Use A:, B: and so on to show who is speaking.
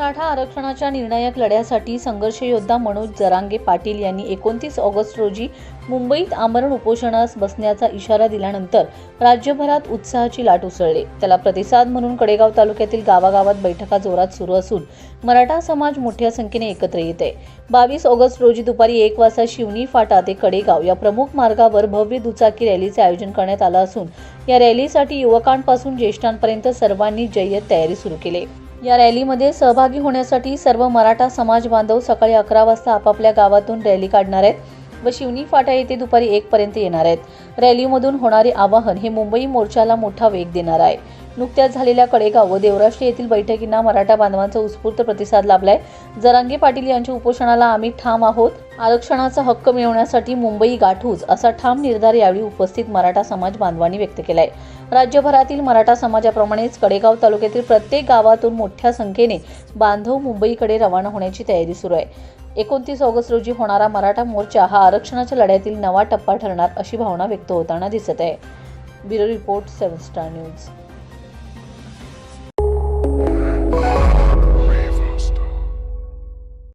A: मराठा आरक्षणाच्या निर्णायक लढ्यासाठी संघर्ष योद्धा मनोज जरांगे पाटील यांनी एकोणतीस ऑगस्ट रोजी मुंबईत आमरण उपोषणास बसण्याचा इशारा दिल्यानंतर राज्यभरात उत्साहाची लाट उसळली. त्याला प्रतिसाद म्हणून कडेगाव तालुक्यातील गावागावात बैठका जोरात सुरू असून मराठा समाज मोठ्या संख्येने एकत्र येत आहे. बावीस ऑगस्ट रोजी दुपारी एक वाजता शिवनी फाटा ते कडेगाव या प्रमुख मार्गावर भव्य दुचाकी रॅलीचे आयोजन करण्यात आलं असून या रॅलीसाठी युवकांपासून ज्येष्ठांपर्यंत सर्वांनी जय्यत तयारी सुरू केली. या रॅलीमध्ये सहभागी होण्यासाठी सर्व मराठा समाज बांधव सकाळी अकरा वाजता आपापल्या गावातून रॅली काढणार आहेत व शिवनी फाटा येथे दुपारी एक पर्यंत येणार आहेत. रॅलीमधून होणारे आवाहन हे मुंबई मोर्चाला मोठा वेग देणार आहे. नुकत्याच झालेल्या कडेगाव व देवराष्ट्र येथील बैठकींना मराठा बांधवांचा उत्स्फूर्त प्रतिसाद लाभलाय. जरांगे पाटील यांच्या उपोषणाला आम्ही ठाम आहोत. आरक्षणाचा हक्क मिळवण्यासाठी मुंबई गाठूच असा ठाम निर्धार यावेळी उपस्थित मराठा समाज बांधवांनी व्यक्त केला आहे राज्यभरातील मराठा समाजाप्रमाणेच कडेगाव तालुक्यातील प्रत्येक गावातून मोठ्या संख्येने बांधव मुंबईकडे रवाना होण्याची तयारी सुरू आहे. एकोणतीस ऑगस्ट रोजी होणारा मराठा मोर्चा हा आरक्षणाच्या लढ्यातील नवा टप्पा ठरणार अशी भावना व्यक्त होताना दिसत आहे. Bureau report seven star news.